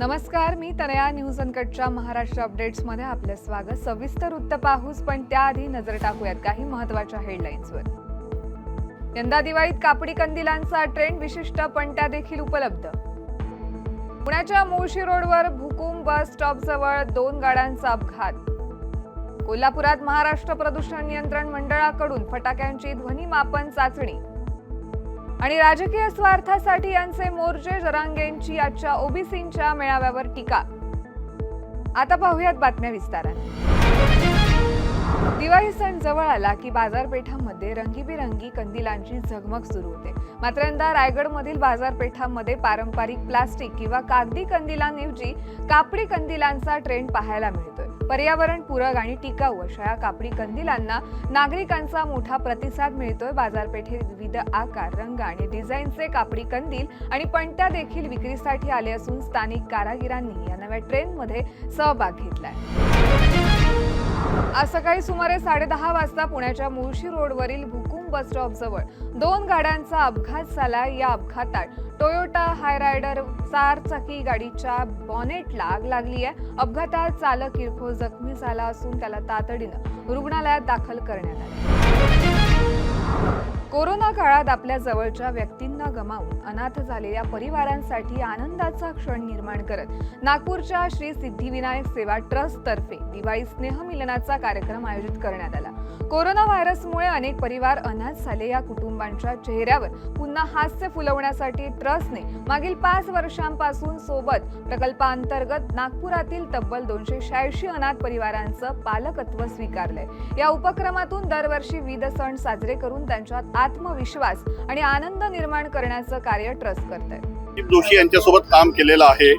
नमस्कार मी तनया न्यूज अनकटच्या महाराष्ट्र अपडेट्समध्ये आपलं स्वागत. सविस्तर वृत्त पाहूच पण त्याआधी नजर टाकूयात काही महत्त्वाच्या हेडलाईन्सवर. यंदा दिवाळीत कापडी कंदिलांचा ट्रेंड विशिष्ट पण त्या देखील उपलब्ध. पुण्याच्या मुळशी रोडवर भुकुम बस स्टॉप जवळ दोन गाड्यांचा अपघात. कोल्हापुरात महाराष्ट्र प्रदूषण नियंत्रण मंडळाकडून फटाक्यांची ध्वनीमापन चाचणी. आणि राजकीय स्वार्थासाठी यांचे मोर्चे जरांगेंची आजच्या ओबीसींच्या मेळाव्यावर टीका. आता पाहूयात बातम्या विस्ताराने दिवाळी सण जवळ आला की बाजारपेठांमध्ये रंगीबिरंगी कंदिलांची झगमग सुरू होते. मात्र यंदा रायगडमधील बाजारपेठांमध्ये पारंपरिक प्लास्टिक किंवा कागदी कंदिलांऐवजी कापडी कंदिलांचा ट्रेंड पाहायला मिळतोय. पर्यावरणपूरक आणि टिकाऊ अशा या कापडी कंदिलांना नागरिकांचा मोठा प्रतिसाद मिळतोय. बाजारपेठेत विविध आकार रंग आणि डिझाईनचे कापडी कंदील आणि पणत्या देखील विक्रीसाठी आले असून स्थानिक कारागिरांनी या नव्या ट्रेंडमध्ये सहभाग घेतलाय. आज सकाळी सुमारे साडेदहा वाजता पुण्याच्या मुळशी रोडवरील भुकुम बस स्टॉपजवळ दोन गाड्यांचा अपघात झाला. या अपघातात टोयोटा हायरायडर चारचाकी गाडीच्या बॉनेटला आग लागली आहे. अपघातात चालक किरकोळ जखमी झाला असून त्याला तातडीनं रुग्णालयात दाखल करण्यात आले. कोरोना काळात आपल्या जवळच्या व्यक्तींना गमावून अनाथ झालेल्या परिवारांसाठी आनंदाचा क्षण निर्माण करत नागपूरच्या श्री सिद्धिविनायक सेवा ट्रस्ट तर्फे दिवाळी स्नेहमिलनाचा कार्यक्रम आयोजित करण्यात आला. कोरोना व्हायरसमुळे अनेक परिवार अनाथ झाले. या कुटुंबांच्या चेहऱ्यावर पुन्हा हास्य फुलवण्यासाठी ट्रस्टने मागील पाच वर्षांपासून सोबत प्रकल्पांतर्गत नागपुरातील तब्बल दोनशे शहाऐंशी अनाथ परिवारांचं पालकत्व स्वीकारलंय. या उपक्रमातून दरवर्षी विविध सण साजरे करून त्यांच्यात आत्मविश्वास आणि आनंद निर्माण करण्याचं कार्य ट्रस्ट करत आहे जोशी यांच्यासोबत काम केलेलं आहे.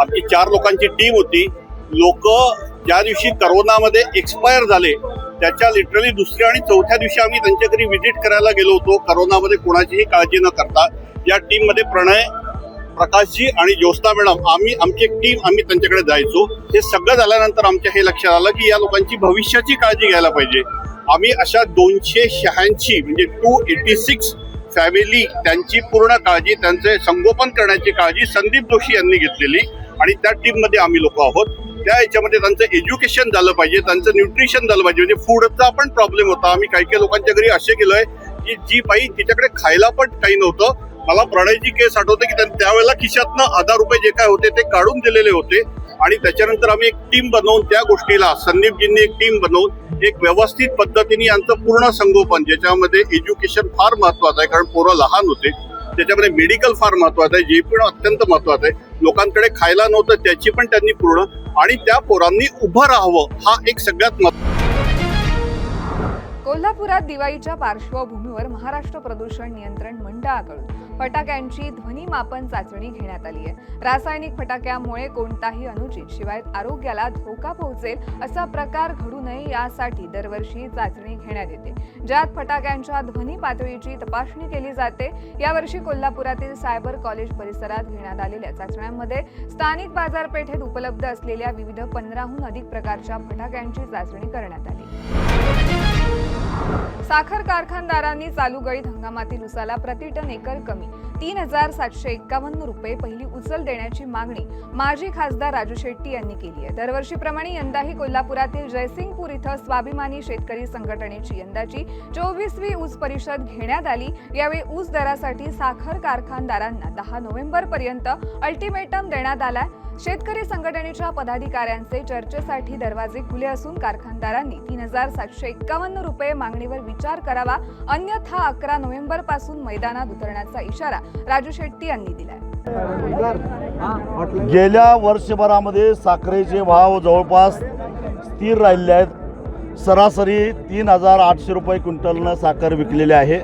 आमची चार लोकांची टीम होती. लोक ज्या दिवशी करोनामध्ये एक्सपायर झाले त्याच्या लिटरली दुसऱ्या आणि चौथ्या दिवशी आम्ही त्यांच्या घरी व्हिजिट करायला गेलो होतो. करोनामध्ये कोणाचीही काळजी न करता. या टीममध्ये प्रणय प्रकाशजी आणि ज्योत्स्ना मॅडम आम्ही आमची एक टीम आम्ही त्यांच्याकडे जायचो. हे सगळं झाल्यानंतर आमच्या हे लक्षात आलं की या लोकांची भविष्याची काळजी घ्यायला पाहिजे. आम्ही अशा दोनशे शहाऐंशी म्हणजे टू एटी सिक्स फॅमिली त्यांची पूर्ण काळजी त्यांचे संगोपन करण्याची काळजी संदीप जोशी यांनी घेतलेली. आणि त्या टीममध्ये आम्ही लोक आहोत. त्या याच्यामध्ये त्यांचं एज्युकेशन झालं पाहिजे त्यांचं न्यूट्रिशन झालं पाहिजे. म्हणजे फूडचा पण प्रॉब्लेम होता. आम्ही काही काही लोकांच्या घरी असे गेलोय की जी बाई तिच्याकडे खायला पण काही नव्हतं. मला प्रणयची केस आठवते की त्यां- त्यावेळेला खिशातनं हजार रुपये जे काय होते ते काढून दिलेले होते. आणि त्याच्यानंतर आम्ही एक टीम बनवून त्या गोष्टीला संदीपजींनी एक टीम बनवून एक व्यवस्थित पद्धतीने यांचं पूर्ण संगोपन ज्याच्यामध्ये एज्युकेशन फार महत्वाचं आहे. कारण पोरं लहान होते. त्याच्यामध्ये मेडिकल फार महत्वाचं आहे. जे पण अत्यंत महत्वाचं आहे. लोकांकडे खायला नव्हतं त्याची पण त्यांनी पूर्ण. आणि त्या पोरांनी उभं राहावं हा एक सगळ्यात महत्त्व कोल्हापुरात दिवाळीच्या पार्श्वभूमीवर महाराष्ट्र प्रदूषण नियंत्रण मंडळाकडून फटाक्यांची ध्वनीमापन चाचणी घेण्यात आली आहे. रासायनिक फटाक्यामुळे कोणताही अनुचित शिवाय आरोग्याला धोका पोहोचेल असा प्रकार घडू नये यासाठी दरवर्षी चाचणी घेण्यात येते. ज्यात फटाक्यांच्या ध्वनी पातळीची तपासणी केली जाते. यावर्षी कोल्हापुरातील सायबर कॉलेज परिसरात घेण्यात आलेल्या चाचण्यांमध्ये स्थानिक बाजारपेठेत उपलब्ध असलेल्या विविध पंधराहून अधिक प्रकारच्या फटाक्यांची चाचणी करण्यात आली. साखर कारखानदारांनी चालू गळीत हंगामातील उसाला प्रति टन एकर कमी. तीन हजार सातशे एक्कावन्न रुपये पहिली उचल देण्याची मागणी माजी खासदार राजू शेट्टी यांनी केली आहे. दरवर्षीप्रमाणे यंदाही कोल्हापुरातील जयसिंगपूर इथं स्वाभिमानी शेतकरी संघटनेची यंदाची चोवीसवी ऊस परिषद घेण्यात आली. यावेळी ऊस दरासाठी साखर कारखानदारांना दहा नोव्हेंबर पर्यंत अल्टिमेटम देण्यात आलाय. शेतकरी संघटनेच्या पदाधिकाऱ्यांचे चर्चेसाठी दरवाजे खुले असून कारखानदारांनी तीन हजार सातशे एक्कावन्न रुपये मागणीवर विचार करावा अन्यथा अकरा नोव्हेंबरपासून मैदानात उतरण्याचा इशारा राजू शेट्टी यांनी दिलाय. गेल्या वर्षभरामध्ये साखरेचे भाव जवळपास स्थिर राहिले आहेत. सरासरी तीन हजार आठशे रुपये क्विंटलनं साखर विकलेली आहे.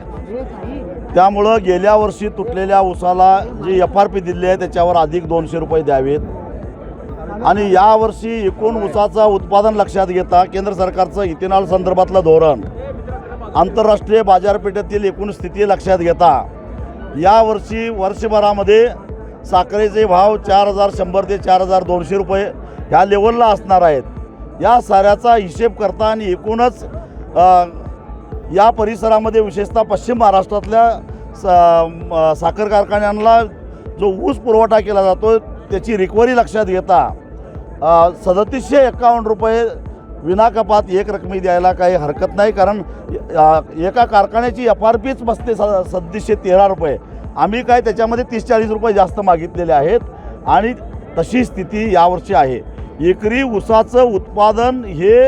त्यामुळं गेल्या वर्षी तुटलेल्या ऊसाला जी एफ आर पी दिली आहे त्याच्यावर अधिक दोनशे रुपये द्यावेत. आणि यावर्षी एकूण ऊसाचं उत्पादन लक्षात घेता केंद्र सरकारचं इथेनॉल संदर्भातलं धोरण आंतरराष्ट्रीय बाजारपेठेतील एकूण स्थिती लक्षात घेता. यावर्षी वर्षभरामध्ये साखरेचे भाव चार हजार शंभर ते चार हजार दोनशे रुपये ह्या लेवलला असणार आहेत. या साऱ्याचा हिशेब करता आणि एकूणच या परिसरामध्ये विशेषतः पश्चिम महाराष्ट्रातल्या सा म- साखर कारखान्यांना जो ऊस पुरवठा केला जातो त्याची रिकव्हरी लक्षात घेता. सदतीसशे एकावन्न रुपये विनाकपात एक रकमी द्यायला काही हरकत नाही कारण एका कारखान्याची एफ आर पीच बसते स सदतीसशे तेरा रुपये. आम्ही काय त्याच्यामध्ये तीस चाळीस रुपये जास्त मागितलेले आहेत आणि तशी स्थिती यावर्षी आहे. एकरी ऊसाचं उत्पादन हे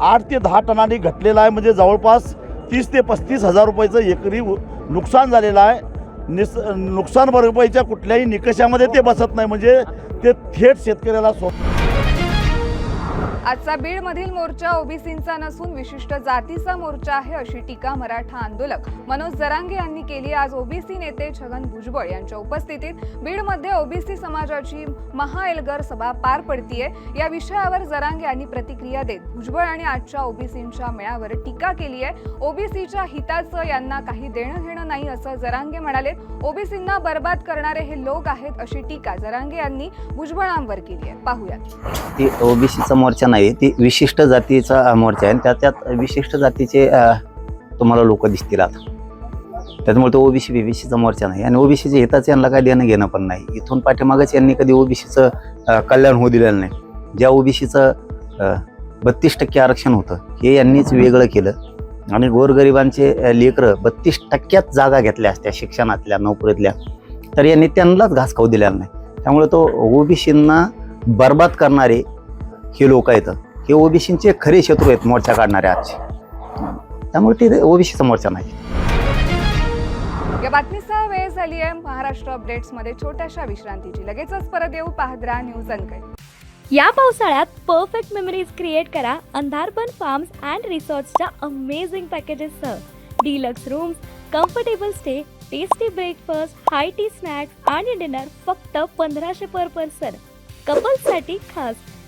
आठ ते दहा टनांनी घटलेलं आहे म्हणजे जवळपास तीस ते पस्तीस हजार रुपयाचं एकरी नुकसान झालेलं आहे. निस नुकसान भरपाईच्या कुठल्याही निकषामध्ये ते बसत नाही. म्हणजे ते थेट शेतकऱ्याला सो आजचा बीडमधील मोर्चा ओबीसींचा नसून विशिष्ट जातीचा मोर्चा आहे अशी टीका मराठा आंदोलक मनोज जरांगे यांनी केली. आज ओबीसी नेते छगन भुजबळ यांच्या उपस्थितीत बीडमध्ये ओबीसी समाजाची महाएलगर सभा पार पडतीये. या विषयावर जरांगे यांनी प्रतिक्रिया देत भुजबळ आणि आजच्या ओबीसींच्या मेळावर टीका केली आहे ओबीसीच्या हिताचं यांना काही देणं घेणं नाही असं जरांगे म्हणाले ओबीसींना बर्बाद करणारे हे लोक आहेत अशी टीका जरांगे यांनी भुजबळांवर केली आहे पाहूयात ओबीसीचा मोर्चा नाही. ती विशिष्ट जातीचा मोर्चा आहे आणि त्या त्यात विशिष्ट जातीचे तुम्हाला लोक दिसतील आता. त्याच्यामुळे तो ओबीसी बीबीसीचा मोर्चा नाही. आणि ओबीसीच्या हिताचं यांना काय देणं घेणं पण नाही. इथून पाठीमागच यांनी कधी ओबीसीचं कल्याण होऊ दिलेलं नाही. ज्या ओबीसीचं बत्तीस टक्के आरक्षण होतं हे यांनीच वेगळं केलं. आणि गोरगरिबांचे लेकरं बत्तीस टक्क्यात जागा घेतल्या असत्या शिक्षणातल्या नोकरीतल्या. तर यांनी त्यांनाच घास खाऊ दिलेला नाही. त्यामुळे तो ओबीसींना बर्बाद करणारे हे लोक आहेत. हे ओबीसीचे खरे शत्रू आहेत मोर्चा काढणारे आजचे. त्यामुळे ते ओबीसीचा मोर्चा नाही. या बातमीसह वेळ झाली आहे महाराष्ट्र अपडेट्समध्ये छोट्याशा विश्रांतीची. लगेचच परत येऊ पाहद्रा न्यूज अनकट या पावसाळ्यात परफेक्ट मेमरीज क्रिएट करा अंधारबन फार्म्स अँड रिसॉर्ट्सच्या amazing पॅकेजेससह deluxe rooms comfortable stay tasty breakfast high tea snacks आणि डिनर फक्त पंधराशे पर पर्सन कपल्ससाठी खास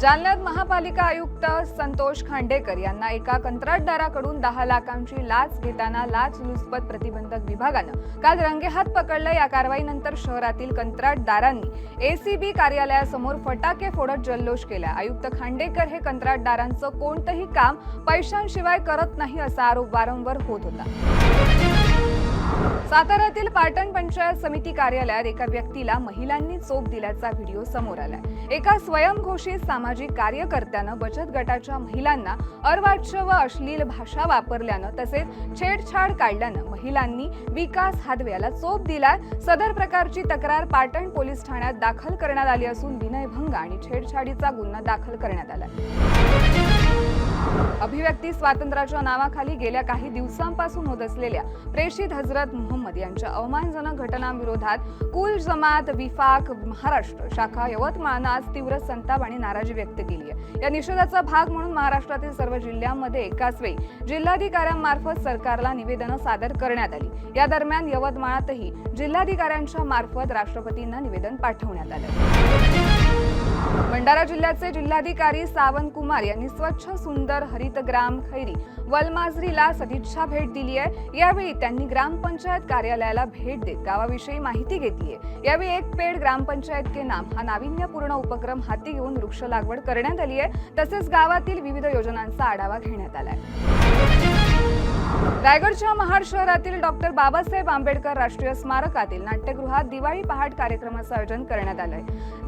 जालन्यात महापालिका आयुक्त संतोष खांडेकर यांना एका कंत्राटदाराकडून दहा लाखांची लाच घेताना लाच लुचपत प्रतिबंधक विभागानं काल रंगेहात पकडलं. या कारवाईनंतर शहरातील कंत्राटदारांनी एसीबी कार्यालयासमोर फटाके फोडत जल्लोष केला. आयुक्त खांडेकर हे कंत्राटदारांचं कोणतंही काम पैशांशिवाय करत नाही असा आरोप वारंवार होत होता. साताऱ्यातील पाटण पंचायत समिती कार्यालयात एका व्यक्तीला महिलांनी चोप दिल्याचा व्हिडिओ समोर आलाय. एका स्वयंघोषित सामाजिक कार्यकर्त्यानं बचत गटाच्या महिलांना अर्वाच्य व अश्लील भाषा वापरल्यानं तसेच छेडछाड काढल्यानं महिलांनी विकास हादव्याला चोप दिलाय. सदर प्रकारची तक्रार पाटण पोलीस ठाण्यात दाखल करण्यात आली असून विनयभंग आणि छेडछाडीचा गुन्हा दाखल करण्यात आलाय. अभिव्यक्ती स्वातंत्र्याच्या नावाखाली गेल्या काही दिवसांपासून होत असलेल्या प्रेषित हजरत मोहम्मद यांच्या अवमानजनक घटनांविरोधात कुल जमात विफाक महाराष्ट्र शाखा यवतमाळनं आज तीव्र संताप आणि नाराजी व्यक्त केली आहे. या निषेधाचा भाग म्हणून महाराष्ट्रातील सर्व जिल्ह्यांमध्ये एकाच वेळी जिल्हाधिकाऱ्यांमार्फत सरकारला निवेदनं सादर करण्यात आली. या दरम्यान यवतमाळातही जिल्हाधिकाऱ्यांच्या मार्फत राष्ट्रपतींना निवेदन पाठवण्यात आलं. भंडारा जिल्ह्याचे जिल्हाधिकारी सावंत कुमार यांनी स्वच्छ सुंदर हरितग्राम खैरी वलमाजरीला सदिच्छा भेट दिली आहे. यावेळी त्यांनी ग्रामपंचायत कार्यालयाला भेट देत गावाविषयी माहिती घेतली आहे. यावेळी एक पेड ग्रामपंचायत के नाम हा नाविन्यपूर्ण उपक्रम हाती घेऊन वृक्ष लागवड करण्यात आली आहे. तसेच गावातील विविध योजनांचा आढावा घेण्यात आला आहे. रायगडच्या महाड शहरातील डॉक्टर बाबासाहेब आंबेडकर राष्ट्रीय स्मारकातील नाट्यगृहात दिवाळी पहाट कार्यक्रमाचं आयोजन करण्यात आलंय.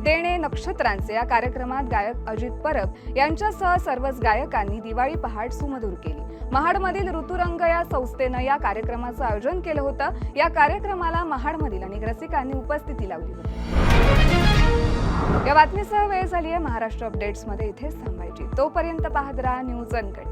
देणे नक्षत्रांचे या कार्यक्रमात गायक अजित परब यांच्यासह सर्वच गायकांनी दिवाळी पहाट सुमधूर केली. महाडमधील ऋतुरंग या संस्थेनं या कार्यक्रमाचं आयोजन केलं होतं. या कार्यक्रमाला महाडमधील अनेक रसिकांनी उपस्थिती लावली होती. या बातमीसह वेळ झाली आहे महाराष्ट्र अपडेट्समध्ये इथेच थांबायची. तोपर्यंत पाहत राहा न्यूज अनकट.